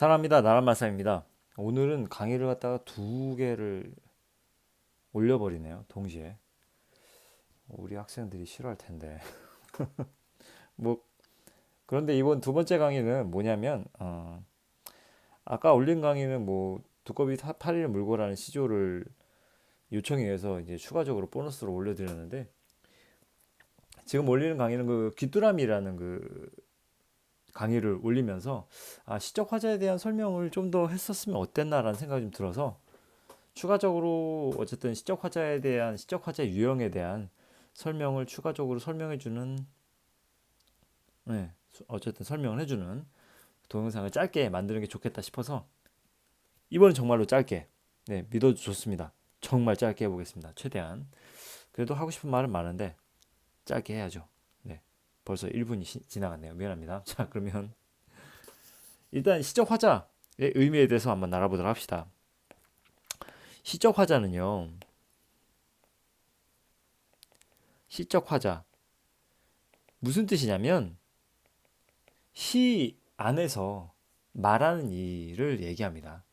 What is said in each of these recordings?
사랑합니다. 나란마사입니다. 오늘은 강의를 갖다가 두 개를 올려버리네요. 동시에. 우리 학생들이 싫어할 텐데. 뭐, 그런데 이번 두 번째 강의는 뭐냐면, 어, 아까 올린 강의는 뭐, 두꺼비 타- 파리를 물고라는 시조를 요청에 의해서 이제 추가적으로 보너스로 올려드렸는데, 지금 올리는 강의는 그 귀뚜라미라는 그 강의를 올리면서 아, 시적 화자에 대한 설명을 좀 더 했었으면 어땠나라는 생각이 좀 들어서 추가적으로 어쨌든 시적 화자에 대한 시적 화자 유형에 대한 설명을 추가적으로 설명해 주는 네, 수- 어쨌든 설명을 해 주는 동영상을 짧게 만드는 게 좋겠다 싶어서 이번엔 정말로 짧게 네, 믿어도 좋습니다. 정말 짧게 해 보겠습니다. 최대한 그래도 하고 싶은 말은 많은데 짧게 해야죠. 네. 벌써 1분이 지나갔네요. 미안합니다. 자, 그러면 일단 시적 화자의 의미에 대해서 한번 알아보도록 합시다. 시적 화자는요. 시적 화자 무슨 뜻이냐면 시 안에서 말하는 일을 얘기합니다.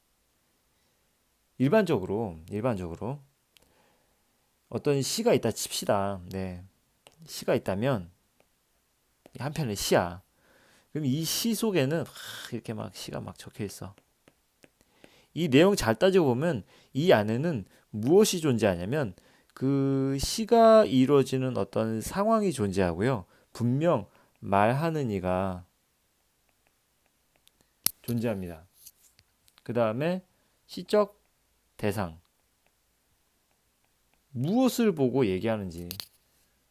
일반적으로 일반적으로 어떤 시가 있다 칩시다. 네. 시가 있다면 한 편의 시야. 그럼 이 시 속에는 하, 이렇게 막 시가 막 적혀 있어. 이 내용 잘 따지고 보면 이 안에는 무엇이 존재하냐면 그 시가 이루어지는 어떤 상황이 존재하고요. 분명 말하는 이가 존재합니다. 그 다음에 시적 대상. 무엇을 보고 얘기하는지,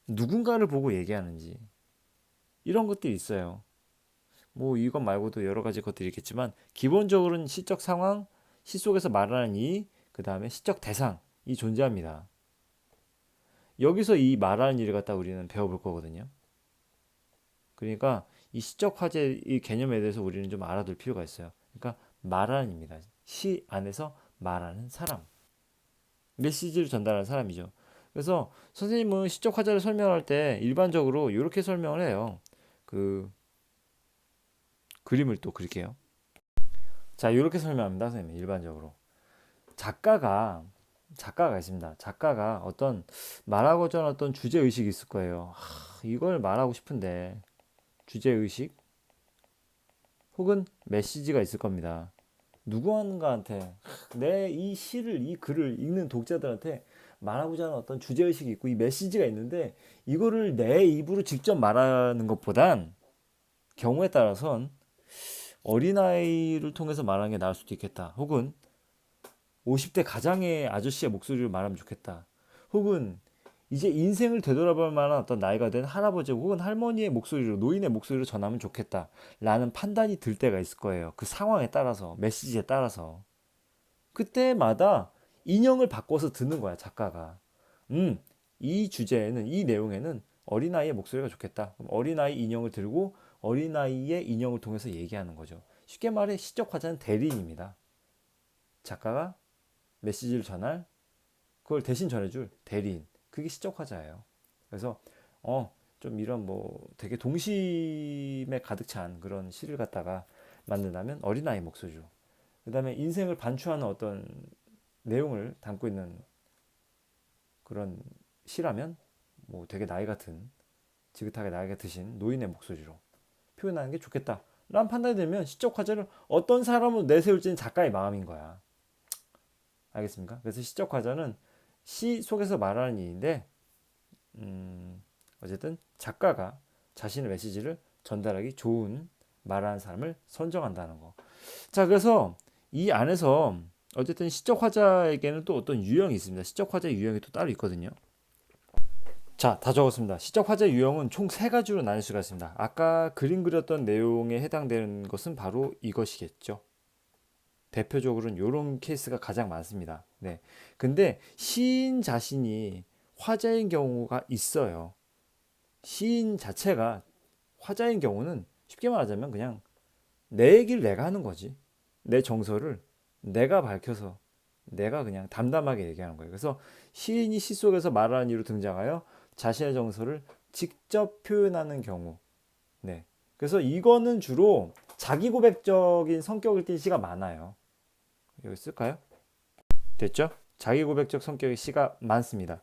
누군가를 보고 얘기하는지, 이런 것들이 있어요. 뭐 이것 말고도 여러 가지 것들이 있겠지만 기본적으로는 시적 상황, 시 속에서 말하는 이, 그 다음에 시적 대상이 존재합니다. 여기서 이 말하는 일을 갖다 우리는 배워볼 거거든요. 그러니까 이 시적 화제 이 개념에 대해서 우리는 좀 알아둘 필요가 있어요. 그러니까 말하는입니다. 시 안에서 말하는 사람. 메시지를 전달하는 사람이죠. 그래서 선생님은 시적 화자를 설명할 때 일반적으로 이렇게 설명을 해요. 그 그림을 또 그릴게요. 자, 이렇게 설명합니다, 선생님. 일반적으로 작가가 작가가 있습니다. 작가가 어떤 말하고자 하는 어떤 주제 의식이 있을 거예요. 하, 이걸 말하고 싶은데 주제 의식 혹은 메시지가 있을 겁니다. 누구한가한테 내 이 시를 이 글을 읽는 독자들한테 말하고자 하는 어떤 주제 의식이 있고 이 메시지가 있는데 이거를 내 입으로 직접 말하는 것보단 경우에 따라선 어린아이를 통해서 말하는 게 나을 수도 있겠다. 혹은 50대 가장의 아저씨의 목소리로 말하면 좋겠다. 혹은 이제 인생을 되돌아볼 만한 어떤 나이가 된 할아버지 혹은 할머니의 목소리로 노인의 목소리로 전하면 좋겠다. 라는 판단이 들 때가 있을 거예요. 그 상황에 따라서 메시지에 따라서 그때마다 인형을 바꿔서 듣는 거야 작가가. 음, 이 주제에는 이 내용에는 어린아이의 목소리가 좋겠다. 그럼 어린아이 인형을 들고 어린아이의 인형을 통해서 얘기하는 거죠. 쉽게 말해 시적 화자는 대리인입니다. 작가가 메시지를 전할 그걸 대신 전해줄 대리인. 그게 시적 화자예요. 그래서 어 좀 이런 뭐 되게 동심에 가득 찬 그런 시를 갖다가 만든다면 어린아이 목소리로. 그다음에 인생을 반추하는 어떤 내용을 담고 있는 그런 시라면 뭐 되게 나이 같은 지긋하게 나이가 드신 노인의 목소리로 표현하는 게 좋겠다. 라는 판단이 들면 시적 화자를 어떤 사람으로 내세울지는 작가의 마음인 거야. 알겠습니까? 그래서 시적 화자는 시 속에서 말하는 일인데, 음, 어쨌든 작가가 자신의 메시지를 전달하기 좋은 말하는 사람을 선정한다는 거. 자, 그래서 이 안에서 어쨌든 시적 화자에게는 또 어떤 유형이 있습니다. 시적 화자 유형이 또 따로 있거든요. 자, 다 적었습니다. 시적 화자 유형은 총 세 가지로 나눌 수가 있습니다. 아까 그림 그렸던 내용에 해당되는 것은 바로 이것이겠죠. 대표적으로는 이런 케이스가 가장 많습니다. 네. 근데 시인 자신이 화자인 경우가 있어요. 시인 자체가 화자인 경우는 쉽게 말하자면 그냥 내 얘기를 내가 하는 거지. 내 정서를 내가 밝혀서 내가 그냥 담담하게 얘기하는 거예요. 그래서 시인이 시 속에서 말하는 이로 등장하여 자신의 정서를 직접 표현하는 경우. 네. 그래서 이거는 주로 자기 고백적인 성격을 띤 시가 많아요. 여기 쓸까요? 됐죠? 자기 고백적 성격의 시가 많습니다.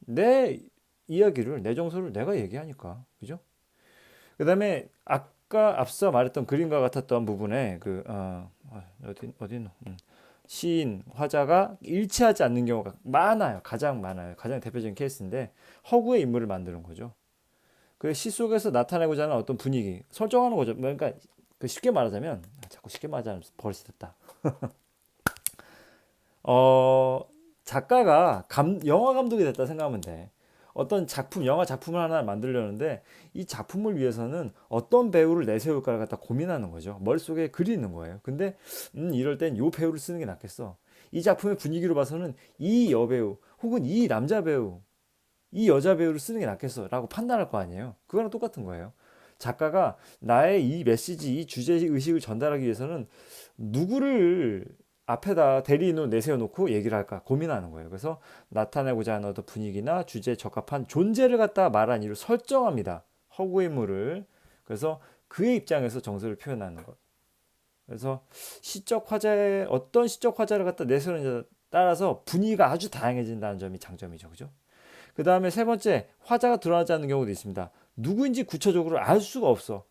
내 이야기를 내 정서를 내가 얘기하니까 그죠? 그 다음에 아까 앞서 말했던 그림과 같았던 부분에 그 어, 어디 어디 음. 시인 화자가 일치하지 않는 경우가 많아요. 가장 많아요. 가장 대표적인 케이스인데 허구의 인물을 만드는 거죠. 그 시 속에서 나타내고자 하는 어떤 분위기 설정하는 거죠. 그러니까 그 쉽게 말하자면 아, 자꾸 쉽게 말하자면 버릇됐다. 어 작가가 감, 영화 감독이 됐다 생각하면 돼. 어떤 작품, 영화 작품을 하나 만들려는데 이 작품을 위해서는 어떤 배우를 내세울까를 갖다 고민하는 거죠. 머릿속에 있는 거예요. 근데 음, 이럴 땐 요 배우를 쓰는 게 낫겠어. 이 작품의 분위기로 봐서는 이 여배우 혹은 이 남자 배우, 이 여자 배우를 쓰는 게 낫겠어 라고 판단할 거 아니에요. 그거랑 똑같은 거예요. 작가가 나의 이 메시지, 이 주제 의식을 전달하기 위해서는 누구를 앞에다 대리인으로 내세워놓고 얘기를 할까 고민하는 거예요. 그래서 나타내고자 하는 어떤 분위기나 주제에 적합한 존재를 갖다 말한 이유를 설정합니다. 허구의 물을. 그래서 그의 입장에서 정서를 표현하는 것. 그래서 시적 화자의 어떤 시적 화자를 갖다 내세우느냐에 따라서 분위기가 아주 다양해진다는 점이 장점이죠. 그죠? 그 다음에 세 번째, 화자가 드러나지 않는 경우도 있습니다. 누구인지 구체적으로 알 수가 없어.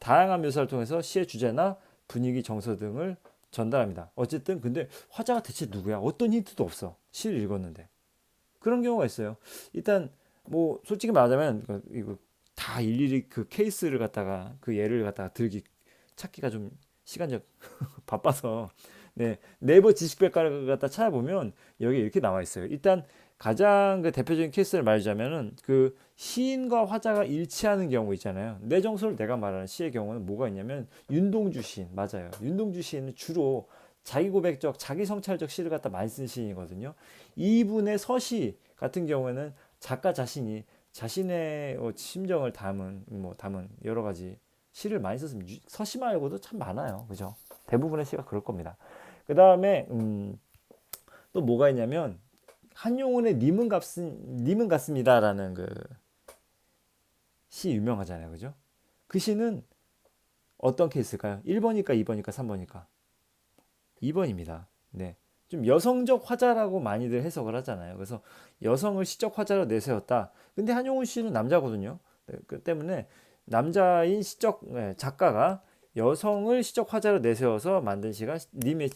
다양한 묘사를 통해서 시의 주제나 분위기, 정서 등을 전달합니다. 어쨌든 근데 화자가 대체 누구야? 어떤 힌트도 없어. 시를 읽었는데. 그런 경우가 있어요. 일단 뭐 솔직히 말하자면 그 이거 다 일일이 그 케이스를 갖다가 그 예를 갖다가 들기 찾기가 좀 시간적 바빠서 네 네이버 지식백과를 갖다 찾아보면 여기 이렇게 나와 있어요. 일단 가장 그 대표적인 케이스를 말하자면은 그 시인과 화자가 일치하는 경우 있잖아요. 내 정서를 내가 말하는 시의 경우는 뭐가 있냐면 윤동주 시인 맞아요. 윤동주 시인은 주로 자기 고백적, 자기 성찰적 시를 갖다 많이 쓴 시인이거든요. 이분의 서시 같은 경우에는 작가 자신이 자신의 어, 심정을 담은 뭐 담은 여러 가지 시를 많이 썼습니다. 서시 말고도 참 많아요. 그죠? 대부분의 시가 그럴 겁니다. 그 다음에 음, 또 뭐가 있냐면 한용운의 님은 같습 님은 같습니다라는 그 시 유명하잖아요. 그죠? 그 시는 어떤 케이스일까요? 1번일까 2번일까 3번일까? 2번입니다. 네. 좀 여성적 화자라고 많이들 해석을 하잖아요. 그래서 여성을 시적 화자로 내세웠다. 근데 한용운 씨는 남자거든요. 네, 그 때문에 남자인 시적 네, 작가가 여성을 시적 화자로 내세워서 만든 시가 님의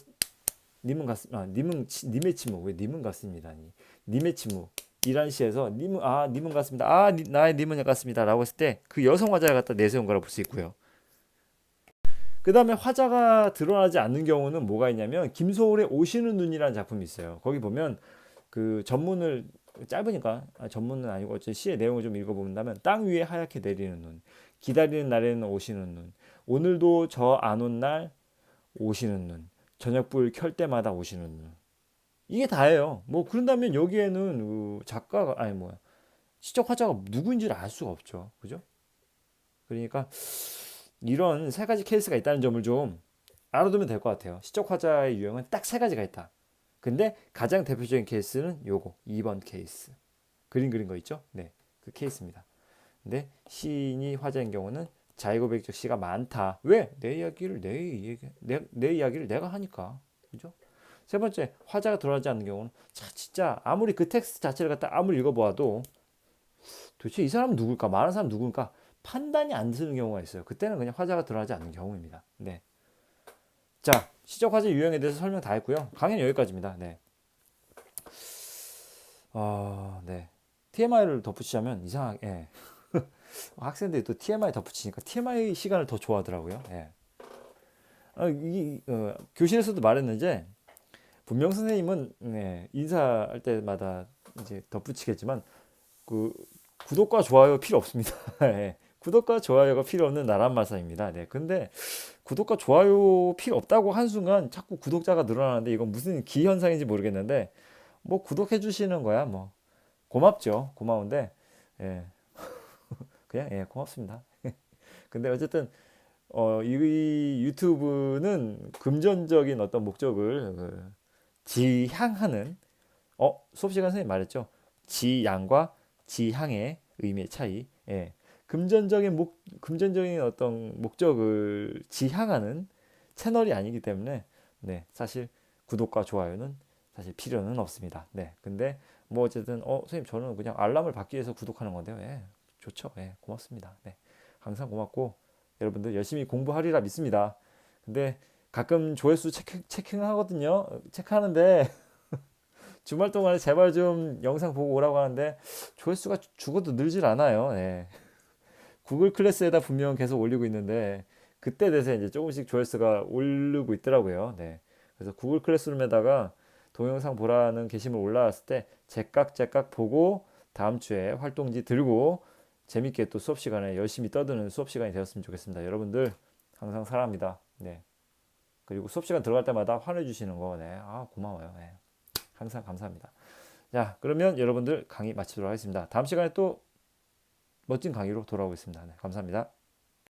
님은 같, 아, 님은, 님의 침묵. 왜 님은 같습니다. 님의 침묵. 이란 시에서 님은, 아, 님은 같습니다. 아, 니, 나의 님은 같습니다. 라고 했을 때 그 여성 화자를 갖다 내세운 거라 볼 수 있고요. 그 다음에 화자가 드러나지 않는 경우는 뭐가 있냐면 김소울의 오시는 눈이라는 작품이 있어요. 거기 보면 그 전문을 짧으니까 아, 전문은 아니고 어쨌든 시의 내용을 좀 읽어본다면 땅 위에 하얗게 내리는 눈, 기다리는 날에는 오시는 눈, 오늘도 저 안 온 날 오시는 눈, 저녁불 켤 때마다 오시는 눈. 이게 다예요. 뭐 그런다면 여기에는 그 작가가 아니 뭐야 시적 화자가 누구인지를 알 수가 없죠. 그죠? 그러니까 이런 세 가지 케이스가 있다는 점을 좀 알아두면 될 것 같아요. 시적 화자의 유형은 딱 세 가지가 있다. 근데 가장 대표적인 케이스는 요거 2번 케이스. 그림 그린 거 있죠? 네. 그 케이스입니다. 근데 시인이 화자인 경우는 자의고백적 시가 많다. 왜? 내 이야기를 내, 얘기, 내, 내 이야기를 내가 하니까. 그죠? 세 번째, 화자가 들어가지 않는 경우는 자, 진짜 아무리 그 텍스트 자체를 갖다 아무리 읽어 보아도 도대체 이 사람은 누굴까? 말하는 사람 누굴까? 판단이 안 드는 경우가 있어요. 그때는 그냥 화자가 들어가지 않는 경우입니다. 네. 자, 시적 화자 유형에 대해서 설명 다 했고요. 강의는 여기까지입니다. 네. 어, 네. TMI를 덧붙이자면 이상하게 예. 학생들이 또 TMI 덧붙이니까 TMI 시간을 더 좋아하더라고요. 예. 어, 이, 어, 교실에서도 말했는데 분명 선생님은 네, 인사할 때마다 이제 덧붙이겠지만 그 구독과 좋아요 필요 없습니다. 예. 구독과 좋아요가 필요 없는 나란마사입니다. 네. 근데 구독과 좋아요 필요 없다고 한 순간 자꾸 구독자가 늘어나는데 이건 무슨 기현상인지 모르겠는데 뭐 구독해 주시는 거야 뭐 고맙죠. 고마운데 예. 그냥 예, 고맙습니다. 근데 어쨌든 어, 이 유튜브는 금전적인 어떤 목적을 그, 지향하는 어 수업 시간 선생님 말했죠. 지양과 지향의 의미의 차이. 예. 금전적인 목 금전적인 어떤 목적을 지향하는 채널이 아니기 때문에 네 사실 구독과 좋아요는 사실 필요는 없습니다. 네 근데 뭐 어쨌든 어 선생님 저는 그냥 알람을 받기 위해서 구독하는 건데요. 예 좋죠. 예 고맙습니다. 네 항상 고맙고 여러분들 열심히 공부하리라 믿습니다. 근데 가끔 조회수 체크, 체킹하거든요. 체크하는데 주말 동안에 제발 좀 영상 보고 오라고 하는데 조회수가 죽어도 늘질 않아요. 예. 구글 클래스에다 분명 계속 올리고 있는데 그때 돼서 이제 조금씩 조회수가 오르고 있더라고요. 네. 그래서 구글 클래스룸에다가 동영상 보라는 게시물 올라왔을 때 제깍 제깍 보고 다음 주에 활동지 들고 재밌게 또 수업 시간에 열심히 떠드는 수업 시간이 되었으면 좋겠습니다. 여러분들 항상 사랑합니다. 네. 그리고 수업 시간 들어갈 때마다 환해 주시는 거, 네. 아, 고마워요. 네. 항상 감사합니다. 자, 그러면 여러분들 강의 마치도록 하겠습니다. 다음 시간에 또 멋진 강의로 돌아오겠습니다. 네, 감사합니다.